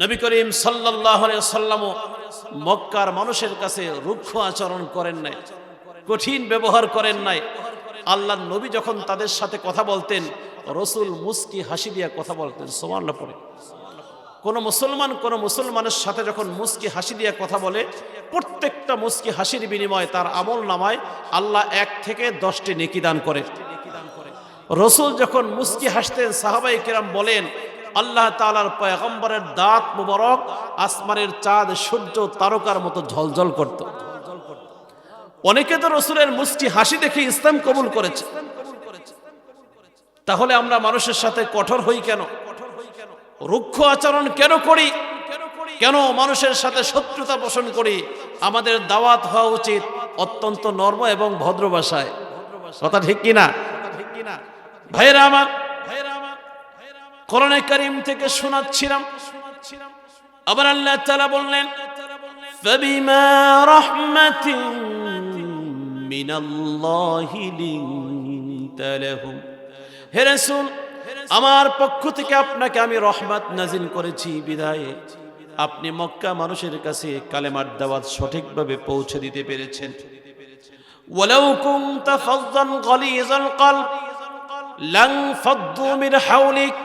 নবী করিম সাল্লাহ সাল্লামও মক্কার মানুষের কাছে রুক্ষ আচরণ করেন নাই, কঠিন ব্যবহার করেন নাই। আল্লাহ নবী যখন তাদের সাথে কথা বলতেন, রসুল মুস্কি হাসি দিয়া কথা বলতেন সোমান্লা পরে কোন মুসলমান কোন মুসলমানের সাথে যখন মুস্কি হাসি দিয়ে কথা বলে, প্রত্যেকটা মুস্কি হাসির বিনিময়ে তার আমল নামায় আল্লাহ এক থেকে দশটি নেকি দান করে। রসুল যখন মুস্কি হাসতেন সাহাবাই কিরাম বলেন আল্লাহ তালার পয়গম্বরের দাঁত মুবারক আসমানের চাঁদ, সূর্য, তারকার মতো ঝলঝল করত। অনেকে তো রসুলের মুষ্টি হাসি দেখে ইসলাম কবুল করেছে। তাহলে আমরা মানুষের সাথে কঠোর হই কেন? রুক্ষ আচরণ কেন করি? কেন মানুষের সাথে শত্রুতা পোষণ করি? আমাদের দাওয়াত হওয়া উচিত অত্যন্ত নর্ম এবং ভদ্র ভাষায়। কথা ঠিক কিনা? ভাইরা আমার কোরআনে কারিম থেকে শোনাচ্ছিলাম আবার আল্লাহ তাআলা বললেন فبما رحمة من الله لنت لهم হে রাসূল আমার পক্ষ থেকে আপনাকে আমি রহমত নাজিল করেছি বিদায় আপনি মক্কা মানুষের কাছে কালেমার দাওয়াত সঠিকভাবে পৌঁছে দিতে পেরেছেন ولو كنت فظا غليظ القلب লাংফাদ্দু মিন হাওলিক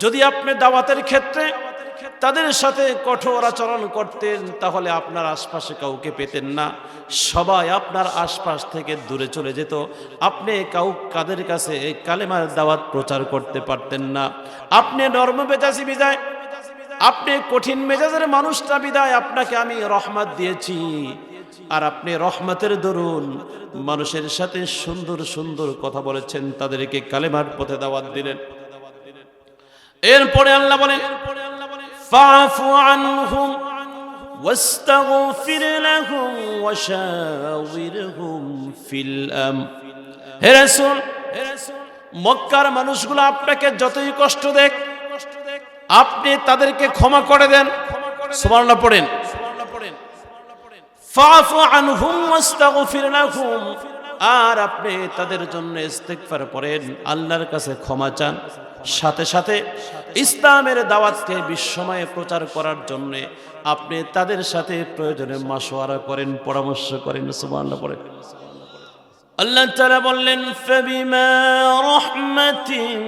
যদি আপনি দাওয়াতের ক্ষেত্রে তাদের সাথে কঠোর আচরণ করতেন, তাহলে আপনার আশপাশে কাউকে পেতেন না। সবাই আপনার আশপাশ থেকে দূরে চলে যেত। আপনি কাউ, কাদের কাছে এই কালেমার দাওয়াত প্রচার করতে পারতেন না। আপনি নর্ম মেজাজি বিদায়, আপনি কঠিন মেজাজের মানুষটা বিদায়, আপনাকে আমি রহমত দিয়েছি। আর আপনি রহমতের দরুন মানুষের সাথে সুন্দর সুন্দর কথা বলেছেন, তাদেরকে কালেমার পথে দাওয়াত দিলেন। এরপরে আল্লাহ বলেন ফাফু আনহুম واستغفر لهم وشاورهم في الأمر হে রাসূল মক্কার মানুষগুলো আপনাকে যতই কষ্ট দেখ আপনি তাদেরকে ক্ষমা করে দেন সুবহানাল্লাহ পড়েন ফাফু আনহুম ওয়াস্তাগফির লাহুম আর আপনি তাদের জন্য ইস্তেগফার করেন আল্লাহর কাছে ক্ষমা চান সাথে সাথে ইসলামের দাওয়াতকে বিশ্বময়ে প্রচার করার জন্য আপনি তাদের সাথে প্রয়োজনে মাসোয়ারা করেন পরামর্শ করেন সুবহানাল্লাহ পড়েন আল্লাহ তাআলা বললেন ফাবিমা রাহমাতিন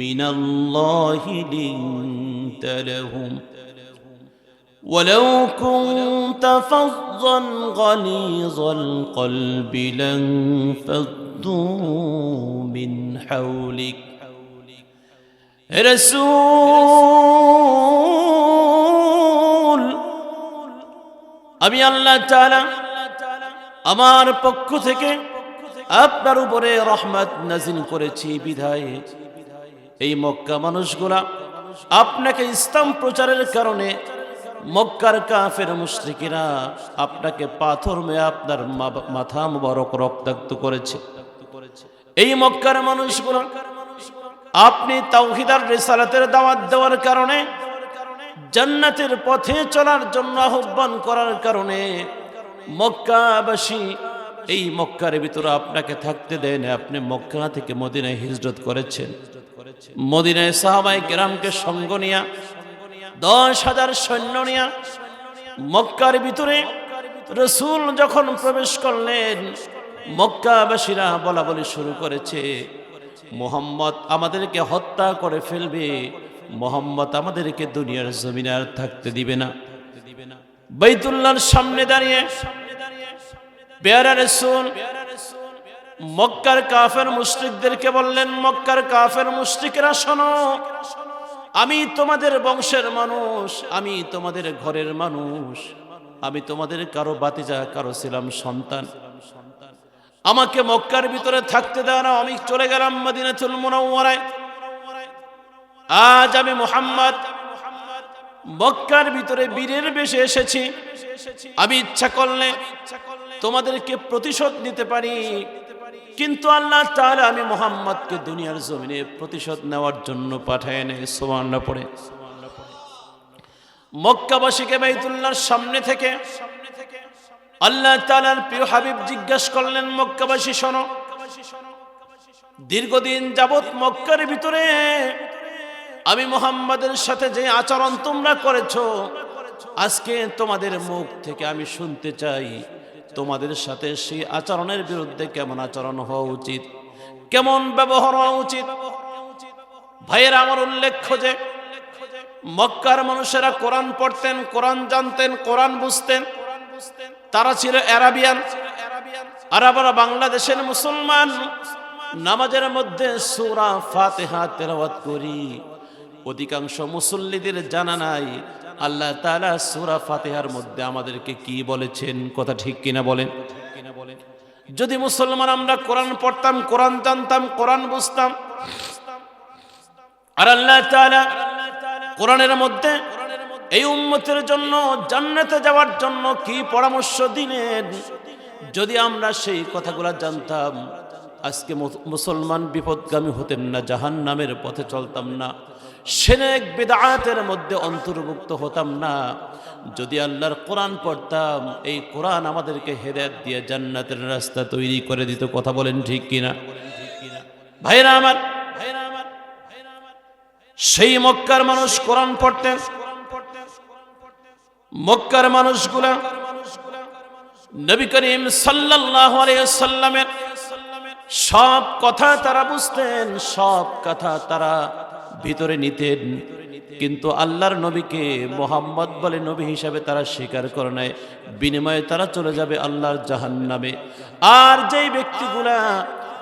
মিনাল্লাহি লিনতা লাহুম ولو كنت فظا غليظ القلب لانفضوا من حولك رسول আমি আল্লাহ তাআলা আমার পক্ষ থেকে আপনার উপরে রহমত নাজিল করেছি বিধায় এই মক্কা মানুষগুলা আপনাকে ইসলাম প্রচারের কারণে মক্কার কাফের মুশরিকেরা আপনাকে পাথর মেয়ে আপনার মা- মাথা মুবারক রক্তাক্ত করেছে এই মক্কার মানুষগুলো, আপনি তাওহিদার রেসালাতের দাওয়াত দেওয়ার কারণে, জান্নাতের পথে চলার জন্য আহ্বান করার কারণে মক্কাবাসী এই মক্কার ভিতরে আপনাকে থাকতে দেন আপনি মক্কা থেকে মদিনায় হিজরত করেছেন। মদিনায় সাহাবাই গ্রামকে সঙ্গ নিয়া, দশ হাজার সৈন্য নিয়া মক্কার ভিতরে রসুল যখন প্রবেশ করলেন মক্কাবাসীরা বলা বলি শুরু করেছে, মোহাম্মদ আমাদেরকে হত্যা করে ফেলবে, মোহাম্মদ আমাদেরকে দুনিয়ার জমিনে আর থাকতে দিবে না। বাইতুল্লাহর সামনে দাঁড়িয়ে মক্কার কাফের বললেন, মক্কার কাফের মুশরিকরা শোনো, আমি তোমাদের বংশের মানুষ, আমি তোমাদের ঘরের মানুষ, আমি তোমাদের কারও বাতিজা, কারও ছিলাম সন্তান। আমাকে মক্কার ভিতরে থাকতে দেওয়া না, আমি চলে গেলাম মদিনাতুল মুনাওয়ারায়। আজ আমি মোহাম্মদ মক্কার ভিতরে বীরের বেশে এসেছি। আমি ইচ্ছা করলে তোমাদেরকে প্রতিশোধ নিতে পারি। কিন্তু আল্লাহ তাআলা আমি মোহাম্মদকে দুনিয়ার জমিনে প্রতিশোধ নেওয়ার জন্য পাঠায় নেয় সোমান্না পড়ে। মক্কাবাসীকে বাইতুল্লাহর সামনে থেকে আল্লাহ তাআলার প্রিয় হাবিব জিজ্ঞেস করলেন, মক্কাবাসী, শোনো। দীর্ঘদিন যাবৎ মক্কার ভিতরে আমি মোহাম্মদের সাথে যে আচরণ তোমরা করেছ, আজকে তোমাদের মুখ থেকে আমি শুনতে চাই, তোমাদের সাথে সেই আচরণের বিরুদ্ধে কেমন আচরণ হওয়া উচিত? কেমন ব্যবহার হওয়া উচিত? ভাইয়ের, আমার উল্লেখ্য যে, মক্কার মানুষেরা কোরআন পড়তেন, কোরআন জানতেন, কোরআন বুঝতেন। তারা ছিল অ্যারাবিয়ান। আর আমরা বাংলাদেশের মুসলমান। নামাজের মধ্যে সুরা ফাতেহা তেলাওয়াত করি। অধিকাংশ মুসল্লিদের জানা নাই, আল্লাহ তাআলা সুরা ফাতেহার মধ্যে আমাদেরকে কি বলেছেন, কথা ঠিক কিনা বলেন? যদি মুসলমান আমরা কোরআন পড়তাম, কোরআন জানতাম, কোরআন বুঝতাম, আর আল্লাহ কোরআনের মধ্যে এই উম্মতের জন্য জান্নাতে যাওয়ার জন্য কি পরামর্শ দিলেন? যদি আমরা সেই কথাগুলো জানতাম, আজকে মুসলমান বিপদগামী হতেন না জাহান নামের পথে চলতাম না, সেনেক বেদায়াতের মধ্যে অন্তর্ভুক্ত হতাম না। যদি আল্লাহর কোরআন পড়তাম, এই কোরআন আমাদেরকে হেদায়ত দিয়ে জান্নাতের রাস্তা তৈরি করে দিত, কথা বলেন ঠিক কিনা? ভাইরা আমার, সেই মক্কার মানুষ কোরআন পড়তেন মক্কার মানুষগুলা নবী করিম আলাইহি সাল্লামের সব কথা তারা বুঝতেন, সব কথা তারা ভিতরে নিতেন। কিন্তু আল্লাহর নবীকে মোহাম্মদ বলে নবী হিসাবে তারা স্বীকার করে নেয় বিনিময়ে তারা চলে যাবে আল্লাহর জাহান্নামে। আর যেই ব্যক্তিগুলা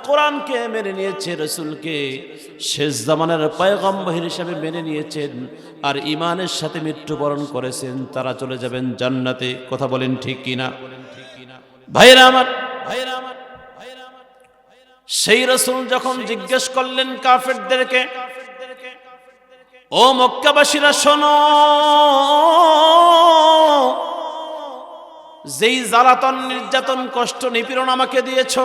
কোরআনকে মেনে নিয়েছে, রসুলকে। শেষ জামানের পয়গম্বর হিসেবে মেনে নিয়েছেন আর ইমানের সাথে মৃত্যুবরণ করেছেন, তারা চলে যাবেন জান্নাতে। কথা বলেন ঠিক কিনা? ভাইরা আমার ভাইরা আমার। সেই রসুল যখন জিজ্ঞেস করলেন কাফেরদেরকে, ও মক্কাবাসীরা, শোনো, যেই জ্বালাতন নির্যাতন, কষ্ট নিপীড়ন আমাকে দিয়েছ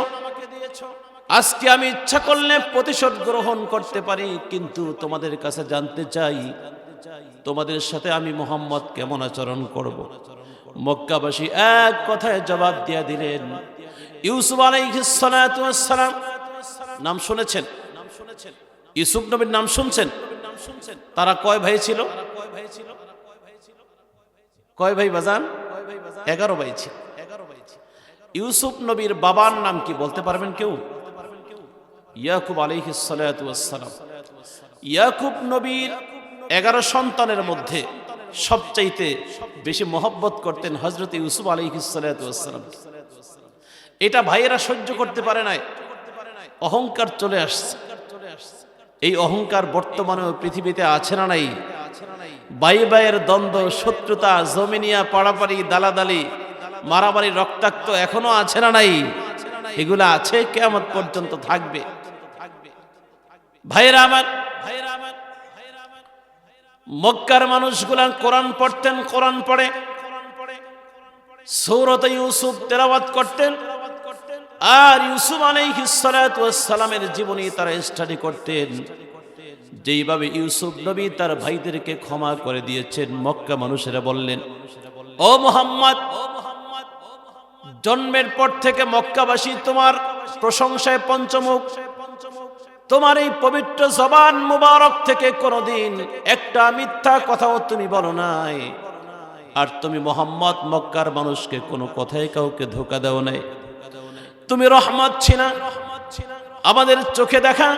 আজকে আমি ইচ্ছা করলে প্রতিশোধ গ্রহণ করতে পারি, কিন্তু তোমাদের কাছে জানতে চাই, তোমাদের সাথে আমি মোহাম্মদ কেমন আচরণ করব। মক্কাবাসী এক কথায় জবাব দিয়া দিলেন, ইউসুফ আলাইহিসসালাম নাম শুনেছেন? ইউসুফ নবীর নাম শুনছেন? তারা কয় ভাই ছিল? কয় ভাই বাজান? এগারো ভাই ছিল। ইউসুফ নবীর বাবার নাম কি বলতে পারবেন কেউ? ইয়াকুব আলিহিসালাম ইয়াকুব নবীর এগারো সন্তানের মধ্যে সবচাইতে বেশি মহব্বত করতেন হজরত ইউসুফ আলিহিসালাম এটা ভাইয়েরা সহ্য করতে পারে নাই। অহংকার চলে আসছে। এই অহংকার বর্তমানেও পৃথিবীতে আছে না নাই। বাই বাইয়ের দ্বন্দ্ব, শত্রুতা, জমিনিয়া, পাড়াপাড়ি, দালাদালি, মারামারি, রক্তাক্ত এখনও আছে না নাই? এগুলো আছে কেমন পর্যন্ত থাকবে। ভাইরা আমার ভাইরা আমার মক্কার মানুষগুলা কোরআন পড়তেন, কোরআন পড়ে। সৌরত ইউসুফ তেলাওয়াত করতেন। আর ইউসুফ আলাইহিসসালামের জীবনী তারা স্টাডি করতেন। যেইভাবে ইউসুফ নবী তার ভাইদেরকে ক্ষমা করে দিয়েছেন, মক্কা মানুষেরা বললেন, ও মোহাম্মদ, জন্মের পর থেকে মক্কাবাসী তোমার প্রশংসায় পঞ্চমুখ। তোমার এই পবিত্র জবান মুবারক থেকে কোনোদিন একটা মিথ্যা কথাও তুমি বলো নাই। আর তুমি মোহাম্মদ মক্কার মানুষকে কোনো কথাই কাউকে ধোকা দাও নাই। তুমি রহমত ছিনা। আমাদের চোখে দেখা।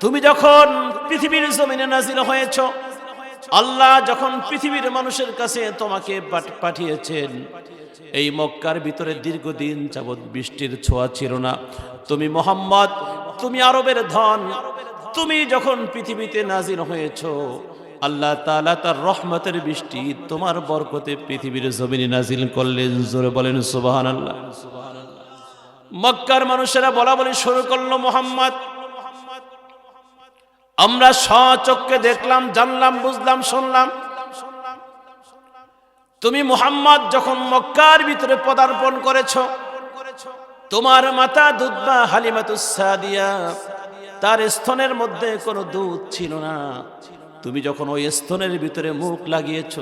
তুমি যখন পৃথিবীর জমিনে নাজিল হয়েছ আল্লাহ যখন পৃথিবীর মানুষের কাছে তোমাকে পাঠ- পাঠিয়েছেন, এই মক্কার ভিতরে দীর্ঘদিন যাবৎ বৃষ্টির ছোঁয়া ছিল না। তুমি মোহাম্মদ, তুমি আরবের ধন, তুমি যখন পৃথিবীতে নাজির হয়েছ, আল্লাহ তাআলা তার রহমতের বৃষ্টি তোমার বরকতে পৃথিবীর জমিনে নাজিল করলেন। জোরে বলেন সুবাহান আল্লাহ মক্কার মানুষেরা বলা বলি শুরু করল, মোহাম্মদ আমরা সচক্ষে দেখলাম, জানলাম, বুঝলাম, শুনলাম। তুমি মুহাম্মদ যখন মক্কার ভিতরে পদার্পণ করেছ, তোমার মাতা দুধবা হালিমাতুসাদিয়া তার স্তনের মধ্যে কোনো দুধ ছিল না। তুমি যখন ওই স্তনের ভিতরে মুখ লাগিয়েছ,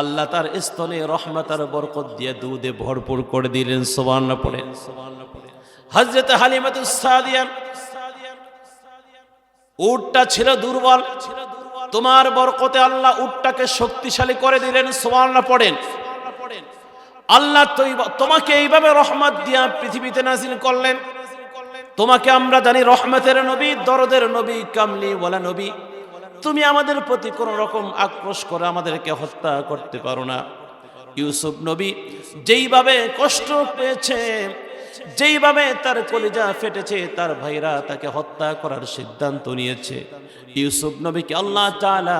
আল্লাহ তার স্তনে রহমাতার বরকত দিয়ে দুধে ভরপুর করে দিলেন সোবান্না পড়ে। হজরত হালিমাতুসাদিয়া উটটা ছিল দুর্বল। তোমার বরকতে আল্লাহ উটটাকে শক্তিশালী করে দিলেন সোমান্না পড়েন। আল্লাহ তোমাকে এইভাবে রহমত দিয়া পৃথিবীতে নাজিল করলেন। তোমাকে আমরা জানি রহমতের নবী, দরদের নবী, কামলি ওয়ালা নবী। তুমি আমাদের প্রতি কোন রকম আক্রোশ করে আমাদেরকে হত্যা করতে পারো না। ইউসুফ নবী যেইভাবে কষ্ট পেয়েছে যেইভাবে তার কলিজা ফেটেছে, তার ভাইরা তাকে হত্যা করার সিদ্ধান্ত নিয়েছে। ইউসুফ নবীকে আল্লাহ তাআলা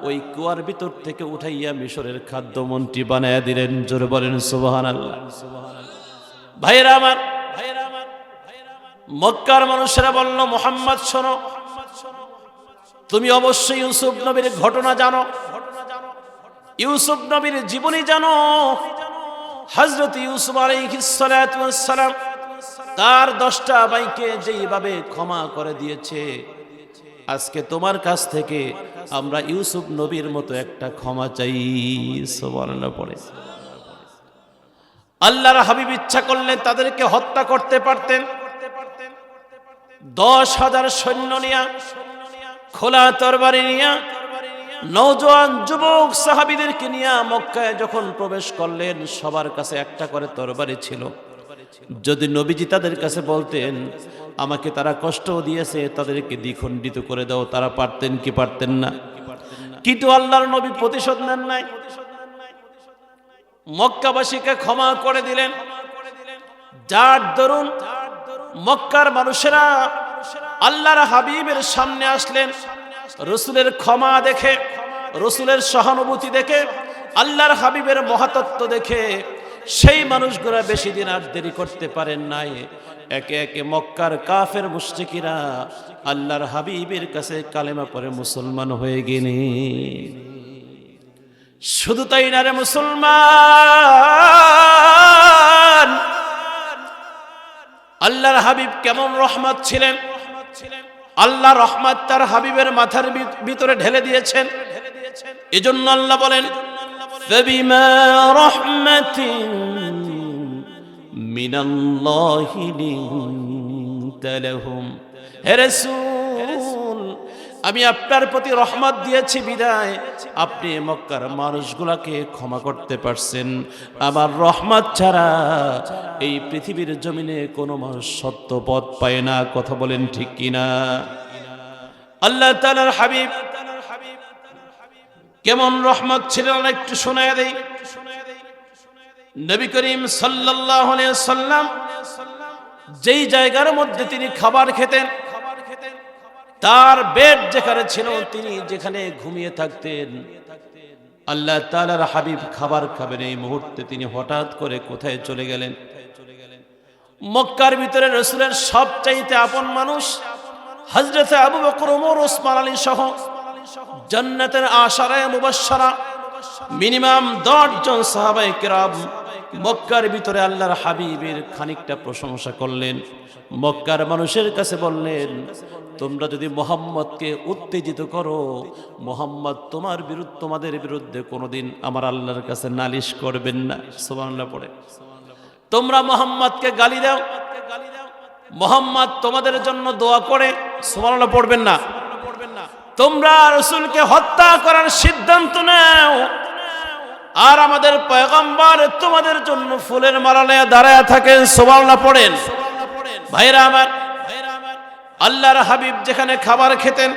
ওই কুয়ার ভিতর থেকে উঠাইয়া মিশরের খাদ্যমন্ত্রী বানায়া দিলেন। জোরে বলেন ভাইরা আমার ভাইরা আমার, মক্কার মানুষেরা বলল, মোহাম্মদ, শোনো। তুমি অবশ্যই ইউসুফ নবীর ঘটনা জানো। ইউসুফ নবীর জীবনী জানো। হজরত ইউসুফ আলাইহিসসালাম তার দশটা বাইকে যেইভাবে ক্ষমা করে দিয়েছে, আজকে তোমার কাছ থেকে আমরা ইউসুফ নবীর মতো একটা ক্ষমা চাই পড়ে। আল্লাহর হাবিব ইচ্ছা করলে তাদেরকে হত্যা করতে পারতেন। দশ হাজার সৈন্য নিয়া, খোলা তরবারি নিয়া নৌজওয়ান যুবক সাহাবিদেরকে নিয়ে মক্কায় যখন প্রবেশ করলেন, সবার কাছে একটা করে তরবারি ছিল। যদি নবীজি তাদের কাছে বলতেন, আমাকে তারা কষ্ট দিয়েছে, তাদেরকে দ্বিখণ্ডিত করে দাও, তারা পারতেন কি পারতেন না? কিন্তু আল্লাহর নবী প্রতিশোধ নেন নাই। মক্কাবাসীকে ক্ষমা করে দিলেন। যার দরুন মক্কার মানুষেরা আল্লাহর হাবিবের সামনে আসলেন। রসুলের ক্ষমা দেখে, রসুলের সহানুভূতি দেখে, আল্লাহর হাবিবের মহাতত্ব দেখে সেই মানুষগুলা বেশি দিন আর দেরি করতে পারেন নাই। একে একে মক্কার কাফের মুশরিকিরা আল্লাহর হাবিবের কাছে কালেমা পরে মুসলমান হয়ে গেলেন শুধু তাই না রে মুসলমান! আল্লাহর হাবিব কেমন রহমত ছিলেন রহমত ছিলেন? আল্লাহ রহমত তার হাবিবের মাথার ভি- ভিতরে ঢেলে দিয়েছেন এজন্য আল্লাহ বলেন فبما رحمة من الله لنت لهم হে রাসূল আমি আপনার প্রতি রহমত দিয়েছি, বিদায়। আপনি মক্কার মানুষগুলাকে ক্ষমা করতে পারছেন। আমার রহমত ছাড়া এই পৃথিবীর জমিনে কোনো মানুষ সত্য পথ পায় না, কথা বলেন ঠিক কিনা? আল্লাহ তাআলার হাবিব, কেমন রহমত ছিলেন একটু শোনায় দেই। নবী করিম আলাইহি সাল্লাম যেই জায়গার মধ্যে তিনি খাবার খেতেন তার বেড যেখানে ছিল, তিনি যেখানে ঘুমিয়ে থাকতেন। আল্লাহ তালার হাবিব খাবার খাবেন। এই মুহূর্তে তিনি হঠাৎ করে কোথায় চলে গেলেন? মক্কার ভিতরে রসুলের সবচাইতে আপন মানুষ হজরতে আবু বকর, ওমর, ওসমান আলী সহ জান্নাতের আশারায় মুবাশশারা, মিনিমাম দশজন সাহাবাই কেরাম মক্কার ভিতরে আল্লাহর হাবিবের খানিকটা প্রশংসা করলেন। মক্কার মানুষের কাছে বললেন তোমরা যদি মোহাম্মদকে উত্তেজিত করো, মোহাম্মদ তোমার বিরুদ্ধে, তোমাদের বিরুদ্ধে কোনোদিন আমার আল্লাহর কাছে নালিশ করবেন না। সুবহানাল্লাহ পড়ে। তোমরা মোহাম্মদকে গালি দাও। মোহাম্মদ তোমাদের জন্য দোয়া করে। সুবহানাল্লাহ পড়বেন না। তোমরা রসুলকে হত্যা করার সিদ্ধান্ত নাও। আর আমাদের পয়গম্বর তোমাদের জন্য ফুলের মালালে দাঁড়ায় থাকেন। সোবাল্লা পড়েন। ভাইরা আমার আল্লাহর হাবিব যেখানে খাবার খেতেন,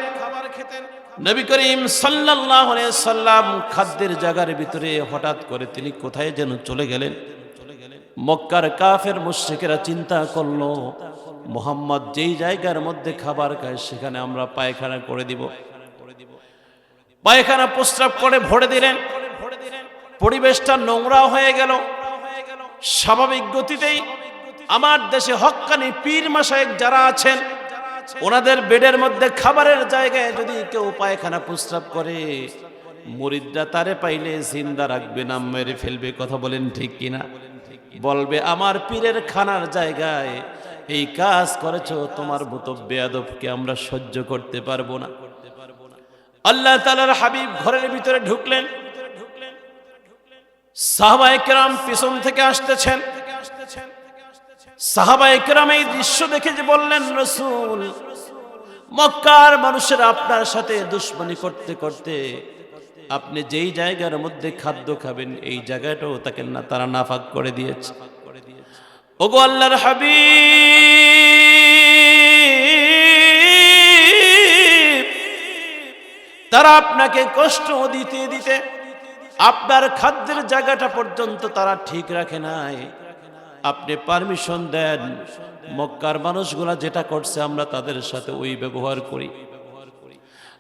নবী করিম আলাইহি সাল্লাম খাদ্যের জায়গার ভিতরে হঠাৎ করে তিনি কোথায় যেন চলে গেলেন। মক্কার কাফের মুশরিকেরা চিন্তা করল, মোহাম্মদ যেই জায়গার মধ্যে খাবার খায় সেখানে আমরা পায়খানা করে দিব। পায়খানা প্রস্রাব করে ভরে দিলেন। পরিবেশটা নোংরা হয়ে গেল। স্বাভাবিক গতিতেই আমার দেশে হক্কানি পীর মাসায়েক যারা আছেন ওনাদের বেডের মধ্যে খাবারের জায়গায় যদি কেউ পায়খানা প্রস্রাব করে, মরিদরা তারে পাইলে জিন্দা রাখবে না, মেরে ফেলবে, কথা বলেন ঠিক কিনা? বলবে, আমার পীরের খানার জায়গায় এই কাজ করেছ, তোমার মতো বেয়াদবকে আমরা সহ্য করতে পারব না। আল্লাহ তালার হাবিব ঘরের ভিতরে ঢুকলেন। সাহাবায়ে কেরাম পিছন থেকে আসতেছেন। সাহাবায়ে কেরাম এই দৃশ্য দেখে যে বললেন, রসুল, মক্কার মানুষের আপনার সাথে দুশ্মনী করতে করতে আপনি যেই জায়গার মধ্যে খাদ্য খাবেন, এই জায়গাটাও তাকে না, তারা নাফাক করে দিয়েছে। ওগো আল্লাহর হাবিব, তারা আপনাকে কষ্ট দিতে দিতে আপনার খাদ্যের জায়গাটা পর্যন্ত তারা ঠিক রাখে নাই। আপনি পারমিশন দেন, মক্কার মানুষগুলা যেটা করছে আমরা তাদের সাথে ওই ব্যবহার করি।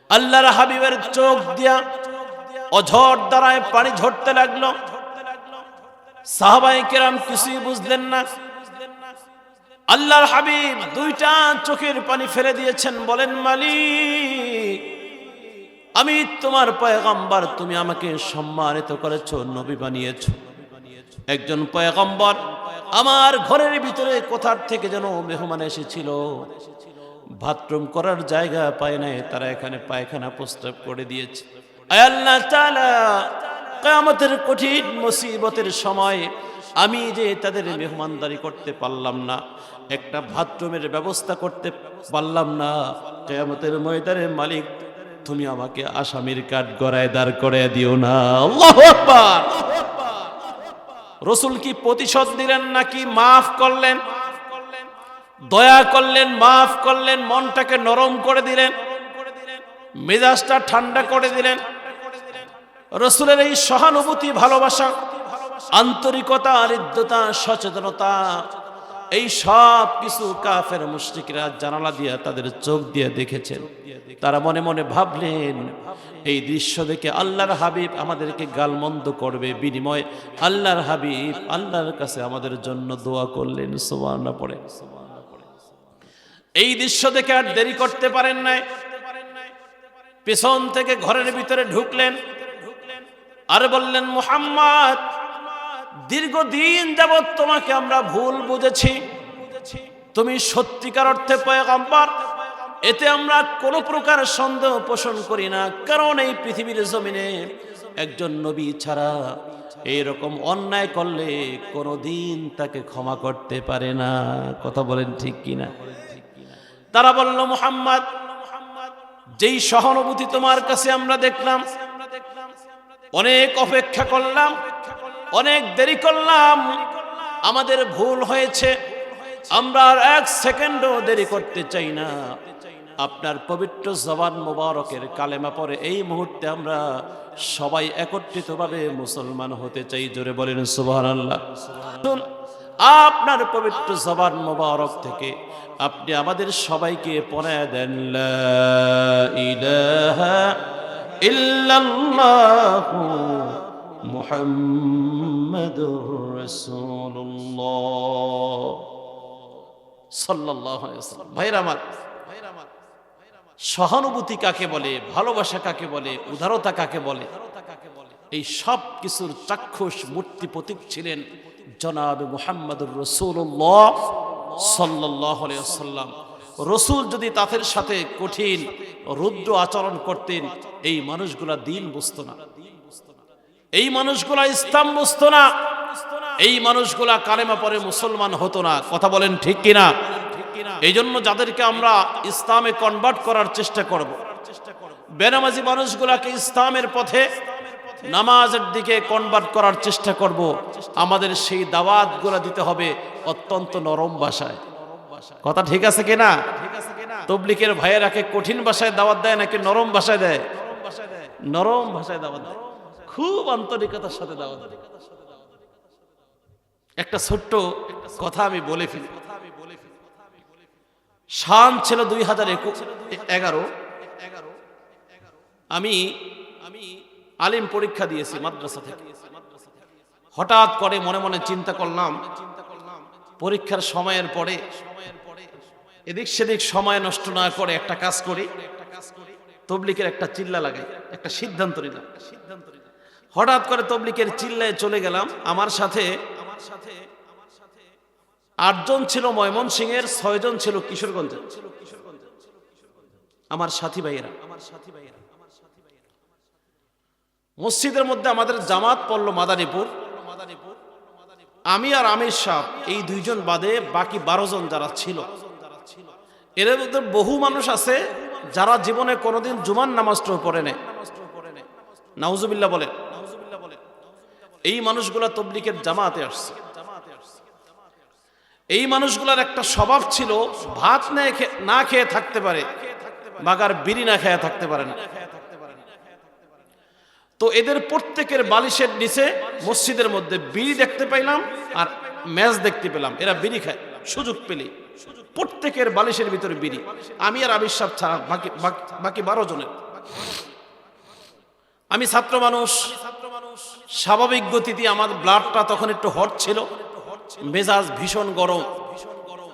আল্লাহর হাবিবের চোখ দিয়া অঝর দ্বারায় পানি ঝরতে লাগল। সাহাবাই কেরাম কিছুই বুঝলেন না। আল্লাহর হাবিব দুইটা চোখের পানি ফেলে দিয়েছেন, বলেন, মালিক, আমি তোমার পয়গম্বর, তুমি আমাকে সম্মানিত করেছ, নবী বানিয়েছো। একজন পয়গম্বর আমার ঘরের ভিতরে কোথার থেকে যেন মেহমান এসেছিল? বাথরুম করার জায়গা পায় নাই, তারা এখানে পায়খানা প্রস্তাব করে দিয়েছে। কিয়ামতের কঠিন মুসিবতের সময় আমি যে তাদের মেহমানদারি করতে পারলাম না, একটা বাথরুমের ব্যবস্থা করতে পারলাম না, কিয়ামতের ময়দানের মালিক, তুমি আমাকে আসামির কাঠ গড়ায় দাঁড় করে দিও না। আল্লাহু আকবার! রসুল কি প্রতিশোধ দিলেন নাকি মাফ করলেন? দয়া করলেন, মাফ করলেন, মনটাকে নরম করে দিলেন, মেজাজটা ঠান্ডা করে দিলেন। রসুলের এই সহানুভূতি, ভালোবাসা, আন্তরিকতা হৃদ্যতা সচেতনতা এই সব কিছু কাফের মুশরিকরা জানালা দিয়া তাদের চোখ দিয়ে দেখেছেন। তারা মনে মনে ভাবলেন, এই দৃশ্য দেখে আল্লাহর হাবিব আমাদেরকে গালমন্দ করবে, বিনিময় আল্লাহর হাবিব আল্লাহর কাছে আমাদের জন্য দোয়া করলেন, সুবহানাল্লাহ পড়ে। এই দৃশ্য দেখে আর দেরি করতে পারেন নাই। পেছন থেকে ঘরের ভিতরে ঢুকলেন আর বললেন, মুহাম্মদ দীর্ঘদিন যাবৎ তোমাকে আমরা ভুল বুঝেছি। তুমি সত্যিকার অর্থে পয়গম্বর। এতে আমরা কোনো প্রকার সন্দেহ পোষণ করি না, কারণ এই পৃথিবীর জমিনে একজন নবী ছাড়া এইরকম অন্যায় করলে কোনো দিন তাকে ক্ষমা করতে পারে না। কথা বলেন ঠিক কিনা? তারা বলল, মুহাম্মদ, যেই সহানুভূতি তোমার কাছে আমরা দেখলাম, অনেক অপেক্ষা করলাম অনেক দেরি করলাম। আমাদের ভুল হয়েছে। আমরা আর এক সেকেন্ডও দেরি করতে চাই না। আপনার পবিত্র জবান মোবারকের কালেমা পরে এই মুহূর্তে আমরা সবাই একত্রিতভাবে মুসলমান হতে চাই। জোরে বলেন আল্লাহ আপনার পবিত্র জবান মোবারক থেকে আপনি আমাদের সবাইকে পড়ে দেন, লা ইলাহা ইল্লাল্লাহু মুহাম্মাদুর রাসূলুল্লাহ। সাল্লাল্লাহু আলাইহি ওয়াসাল্লাম। ভাইরা আমার, সহানুভূতি কাকে বলে, ভালোবাসা কাকে বলে, উদারতা কাকে বলে, এই সব কিছুর চাক্ষুষ মূর্তি প্রতীক ছিলেন জনাব মুহাম্মদুর রসুল্লাহ সাল্লাহ সাল্লাম রসুল যদি তাদের সাথে কঠিন, রুদ্র আচরণ করতেন, এই মানুষগুলা দিন বুঝতো না। এই মানুষগুলা ইসলাম বুঝতো না। এই মানুষগুলা কালেমা পরে মুসলমান হতো না। কথা বলেন ঠিক কিনা? এই জন্য যাদেরকে আমরা ইসলামে কনভার্ট করার চেষ্টা করব। বেনামাজি মানুষগুলাকে ইসলামের পথে নামাজের দিকে কনভার্ট করার চেষ্টা করব। আমাদের সেই দাওয়াতগুলো দিতে হবে অত্যন্ত নরম ভাষায়। কথা ঠিক আছে কিনা? তবলিকের ভাইয়েরাকে কঠিন ভাষায় দাওয়াত দেয় নাকি নরম ভাষায় দেয়? নরম ভাষায় দাওয়াত দেয়। খুব আন্তরিকতার সাথে দাওয়াত একটা ছোট্ট কথা আমি বলে ফেলি। শান ছিল দুই হাজার এগারো। আমি আমি আলিম পরীক্ষা দিয়েছি মাদ্রাসা থেকে। হঠাৎ করে মনে মনে চিন্তা করলাম, পরীক্ষার সময়ের পরে এদিক সেদিক সময় নষ্ট না করে একটা কাজ করি, তবলিকের একটা চিল্লা লাগাই, একটা সিদ্ধান্ত নিলাম। হঠাৎ করে তবলিকের চিল্লায় চলে গেলাম। আমার সাথে আমার সাথে আটজন ছিল ময়মনসিংহের, ছয়জন ছিল কিশোরগঞ্জের। আমার সাথী ভাইয়েরা আমার সাথী ভাইয়েরা মসজিদের মধ্যে আমাদের জামাত পড়ল মাদারীপুর। আমি আর আমির সাহ এই দুইজন বাদে বাকি বারো জন যারা ছিল। এর মধ্যে বহু মানুষ আছে যারা জীবনে কোনোদিন জুমার নামাজটাও পড়ে নেয় নাউজুবিল্লাহ বলে এই মানুষগুলা তবলিকের জামাতে আসছে। এই মানুষগুলার একটা স্বভাব ছিল, ভাত না খেয়ে থাকতে পারে, বাগার বিড়ি না খেয়ে থাকতে পারে না। তো এদের প্রত্যেকের বালিশের নিচে মসজিদের মধ্যে বিড়ি দেখতে পাইলাম আর ম্যাচ দেখতে পেলাম। এরা বিড়ি খায়, সুযোগ পেলে প্রত্যেকের বালিশের ভিতরে বিড়ি। আমি আর সাহেব ছাড়া বাকি- বাকি বারো জনের। আমি ছাত্র মানুষ স্বাভাবিক গতিতে আমার ব্লাডটা তখন একটু হট ছিল। মেজাজ ভীষণ গরম।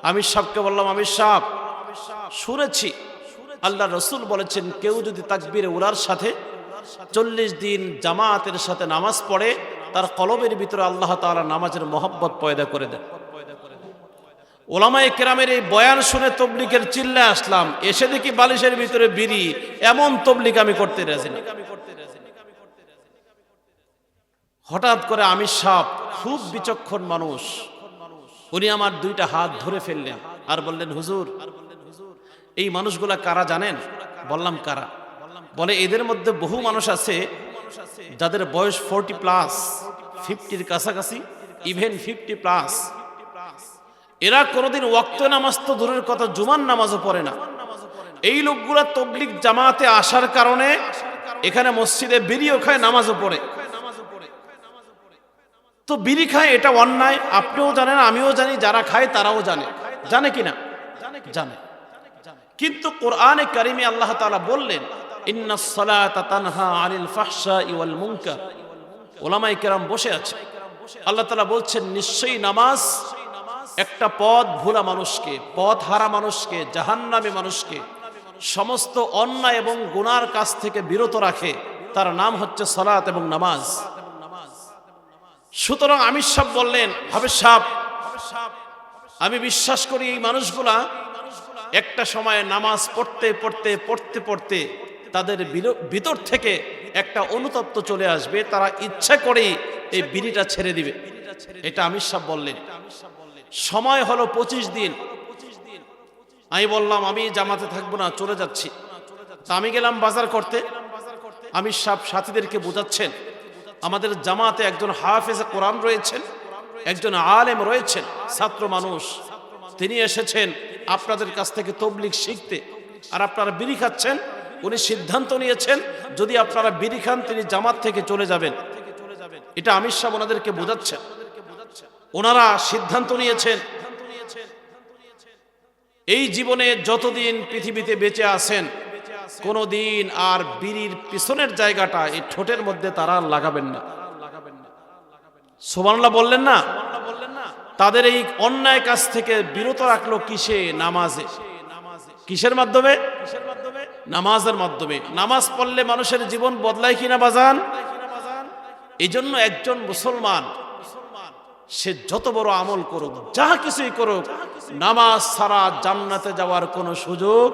আমির সাহকে বললাম, আমির সাহ শুনেছি। আল্লাহ রসুল বলেছেন, কেউ যদি তাকবীর উলার সাথে চল্লিশ দিন জামাতের সাথে নামাজ পড়ে, তার কলবের ভিতরে আল্লাহ তালা নামাজের মহব্বত পয়দা করে দেন। ওলামায় কেরামের এই বয়ান শুনে তবলিকের চিল্লে আসলাম। এসে দেখি বালিশের ভিতরে বিড়ি, এমন তবলিক আমি করতে রাজি না। হঠাৎ করে আমি সাপ খুব বিচক্ষণ মানুষ। উনি আমার দুইটা হাত ধরে ফেললেন আর বললেন, হুজুর, এই মানুষগুলা কারা জানেন? বললাম, কারা? বলে, এদের মধ্যে বহু মানুষ আছে যাদের বয়স ফোরটি প্লাস, ফিফটির কাছাকাছি, ইভেন ফিফটি প্লাস। এরা কোনোদিন ওয়াক্ত নামাজ তো দূরের কথা জুমান নামাজও পড়ে না। এই লোকগুলা তবলিক জামাতে আসার কারণে এখানে মসজিদে বেরিয়ে খায়, নামাজও পড়ে। তো বিড়ি খায়, এটা অন্যায়। আপনিও জানেন, আমিও জানি, যারা খায় তারাও জানে। জানে কিনা জানে। কিন্তু কোরআনে কারিমে আল্লাহ তাআলা বললেন ওলামায়ে কেরাম বসে আছে। আল্লাহ তাআলা বলছেন, নিশ্চয়ই নামাজ একটা পথ ভোলা মানুষকে, পথ হারা মানুষকে, জাহান্নামী মানুষকে, সমস্ত অন্যায় এবং গুনার কাছ থেকে বিরত রাখে। তার নাম হচ্ছে সালাত এবং নামাজ। সুতরাং আমির সাহ বললেন, হবে সাপ। আমি বিশ্বাস করি এই মানুষগুলা একটা সময় নামাজ পড়তে পড়তে পড়তে পড়তে তাদের ভিতর থেকে একটা অনুতপ্ত চলে আসবে। তারা ইচ্ছা করেই এই বিড়িটা ছেড়ে দিবে। এটা আমির সাহ বললেন। সময় হলো পঁচিশ দিন। আমি বললাম, আমি জামাতে থাকব না, চলে যাচ্ছি। আমি গেলাম বাজার করতে। আমি সব সাথীদেরকে বোঝাচ্ছেন আমাদের জামাতে একজন হাফেজে কোরআন রয়েছেন, একজন আলেম রয়েছেন, ছাত্র মানুষ। তিনি এসেছেন আপনাদের কাছ থেকে তবলিক শিখতে। আর আপনারা বিড়ি খাচ্ছেন, উনি সিদ্ধান্ত নিয়েছেন, যদি আপনারা বিড়ি খান, তিনি জামাত থেকে চলে যাবেন। এটা আমির সাহেব ওনাদেরকে বোঝাচ্ছেন। ওনারা সিদ্ধান্ত নিয়েছেন, এই জীবনে যতদিন পৃথিবীতে বেঁচে আছেন কোনোদিন আর বিড়ির পিছনের জায়গাটা এই ঠোঁটের মধ্যে তারা লাগাবেন না। সোমানুল্লাহ বললেন না? তাদের এই অন্যায় কাজ থেকে বিরত রাখল কিসে? নামাজে। কিসের মাধ্যমে? নামাজের মাধ্যমে। নামাজ পড়লে মানুষের জীবন বদলায় কিনা বাজান এই জন্য একজন মুসলমান, সে যত বড় আমল করুক যা কিছুই করুক, নামাজ ছাড়া জান্নাতে যাওয়ার কোনো সুযোগ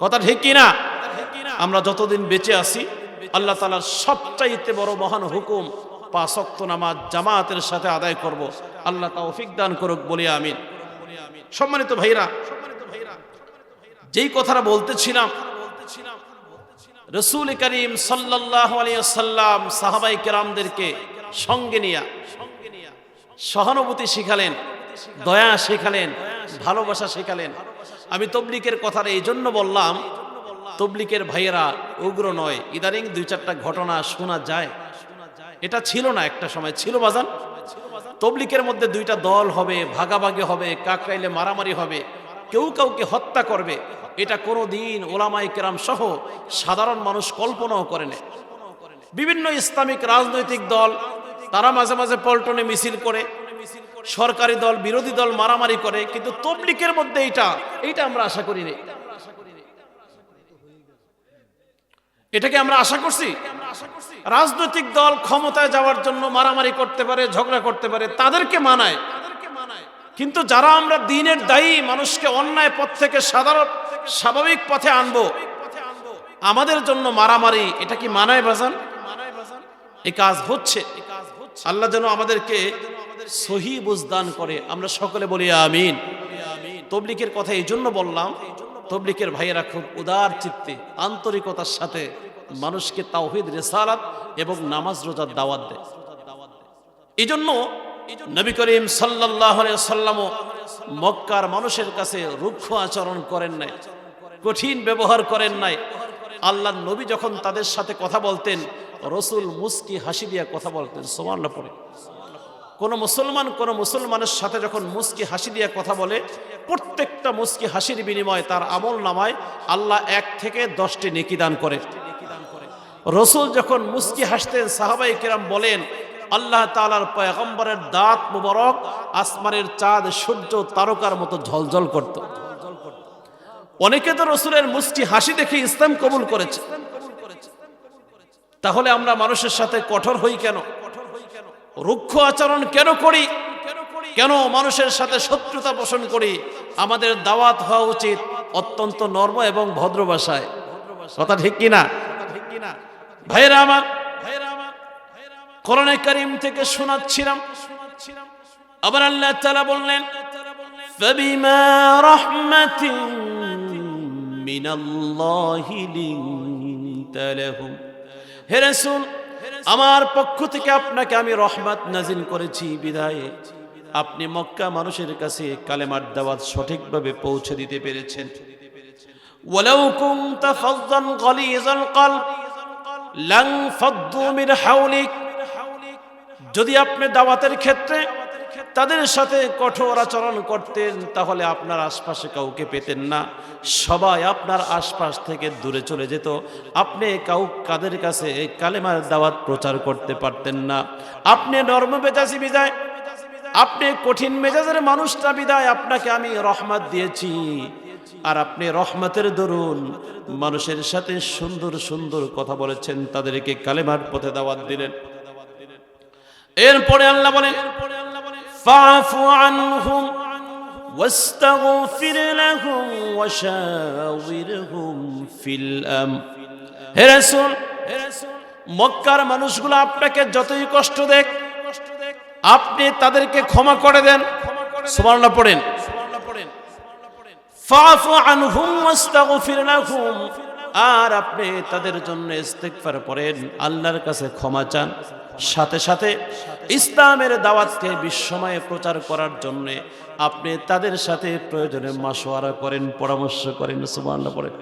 কথা ঠিক কিনা? আমরা যতদিন বেঁচে আছি, আল্লাহ তালার সবচাইতে বড় মহান হুকুম পাঁচক্ত নামাজ জামাতের সাথে আদায় করব। আল্লাহ তৌফিক দান করুক, বলি আমিন। সম্মানিত ভাইরা, যেই কথাটা বলতেছিলাম, রসুল করিম সাল্লাহ সাহাবাই কেরামদেরকে সঙ্গে নিয়া সহানুভূতি শিখালেন, দয়া শেখালেন, ভালোবাসা শেখালেন আমি তবলিকের কথাটা এই জন্য বললাম, তবলিকের ভাইয়েরা, উগ্র নয়। ইদানিং দুই চারটা ঘটনা শোনা যায়। এটা ছিল না একটা সময়, ছিল বাজান। তবলিকের মধ্যে দুইটা দল হবে, ভাগাভাগি হবে, কাকরাইলে মারামারি হবে, কেউ কাউকে হত্যা করবে। এটা কোনো দিন ওলামাই কেরাম সহ সাধারণ মানুষ কল্পনাও করে না। বিভিন্ন ইসলামিক রাজনৈতিক দল, তারা মাঝে মাঝে পল্টনে মিছিল করে। সরকারি দল, বিরোধী দল মারামারি করে, কিন্তু তবলিকের মধ্যে এইটা এইটা আমরা আশা করি এটাকে আমরা আশা করছি? রাজনৈতিক দল ক্ষমতায় যাওয়ার জন্য মারামারি করতে পারে, ঝগড়া করতে পারে, তাদেরকে মানায়। কিন্তু যারা আমরা দিনের দায়ী, মানুষকে অন্যায় পথ থেকে সাধারণ, স্বাভাবিক পথে আনব, আমাদের জন্য মারামারি, এটা কি মানায় বাজান এই কাজ হচ্ছে। আল্লাহ যেন আমাদেরকে সহি বুঝদান করে। আমরা সকলে বলি আমিন। তবলিকের কথা এই জন্য বললাম, তবলিকের ভাইয়েরা খুব উদার চিত্তে আন্তরিকতার সাথে মানুষকে তাওহিদ, রেসালাত এবং নামাজ রোজার দাওয়াত দেয়। এই জন্য নবী করিম সাল্লাহ সাল্লামও মক্কার মানুষের কাছে রুক্ষ আচরণ করেন নাই, কঠিন ব্যবহার করেন নাই। আল্লাহ নবী যখন তাদের সাথে কথা বলতেন, রসুল মুস্কি হাসি দিয়া কথা বলতেন সোমান পড়ে। কোন মুসলমান কোন মুসলমানের সাথে যখন মুস্কি হাসি দিয়ে কথা বলে, প্রত্যেকটা মুস্কি হাসির বিনিময়ে তার আমল নামায় আল্লাহ এক থেকে দশটি নেকি দান করে। রসুল যখন মুস্কি হাসতেন, সাহাবাই কিরাম বলেন, আল্লাহ তালার পয়গম্বরের দাঁত মুবারক আসমানের চাঁদ, সূর্য, তারকার মতো ঝলঝল করত। অনেকে তো রসুলের মুস্কি হাসি দেখে ইসলাম কবুল করেছে। তাহলে আমরা মানুষের সাথে কঠোর হই কেন? রুক্ষ আচরণ কেন করি কেন মানুষের সাথে শত্রুতা পোষণ করি আমাদের দাওয়াত হওয়া উচিত অত্যন্ত নর্ম এবং ভদ্র ভাষায় কথা ঠিক কিনা ভাইরা আমার কোরআনে করিম থেকে শোনাচ্ছিলাম আবার আল্লাহ তাআলা বললেন فبما رحمة من الله لنت لهم হে রাসূল আমার পক্ষ থেকে আপনাকে আমি রহমত নাজিল করেছি বিদায় আপনি মক্কা মানুষের কাছে কালেমার দাওয়াত সঠিকভাবে পৌঁছে দিতে পেরেছেন ولو كنت فظا غليظ القلب لانفضوا من حولك যদি আপনি দাওয়াতের ক্ষেত্রে তাদের সাথে কঠোর আচরণ করতেন, তাহলে আপনার আশপাশে কাউকে পেতেন না। সবাই আপনার আশপাশ থেকে দূরে চলে যেত। আপনি কাউ, কাদের কাছে কালেমার দাওয়াত প্রচার করতে পারতেন না। আপনি নর্ম মেজাজি বিদায়, আপনি কঠিন মেজাজের মানুষটা বিদায়, আপনাকে আমি রহমত দিয়েছি। আর আপনি রহমতের দরুন মানুষের সাথে সুন্দর সুন্দর কথা বলেছেন, তাদেরকে কালেমার পথে দাওয়াত দিলেন। এরপরে আল্লাহ বলেন ফাফু আনহুম واستغفر لهم وشاورهم في الأمر হে রাসূল মক্কার মানুষগুলো আপনাকে যতই কষ্ট দেখ আপনি তাদেরকে ক্ষমা করে দেন সুবহানাল্লাহ পড়েন ফাফু আনহুম ওয়াস্তাগফির লাহুম আর আপনি তাদের জন্য ইস্তেগফার করেন আল্লাহর কাছে ক্ষমা চান সাথে সাথে ইসলামের দাওয়াতকে বিশ্বময়ে প্রচার করার জন্য আপনি তাদের সাথে প্রয়োজনে মাসোয়ারা করেন, পরামর্শ করেন, সুবহানাল্লাহ পড়েন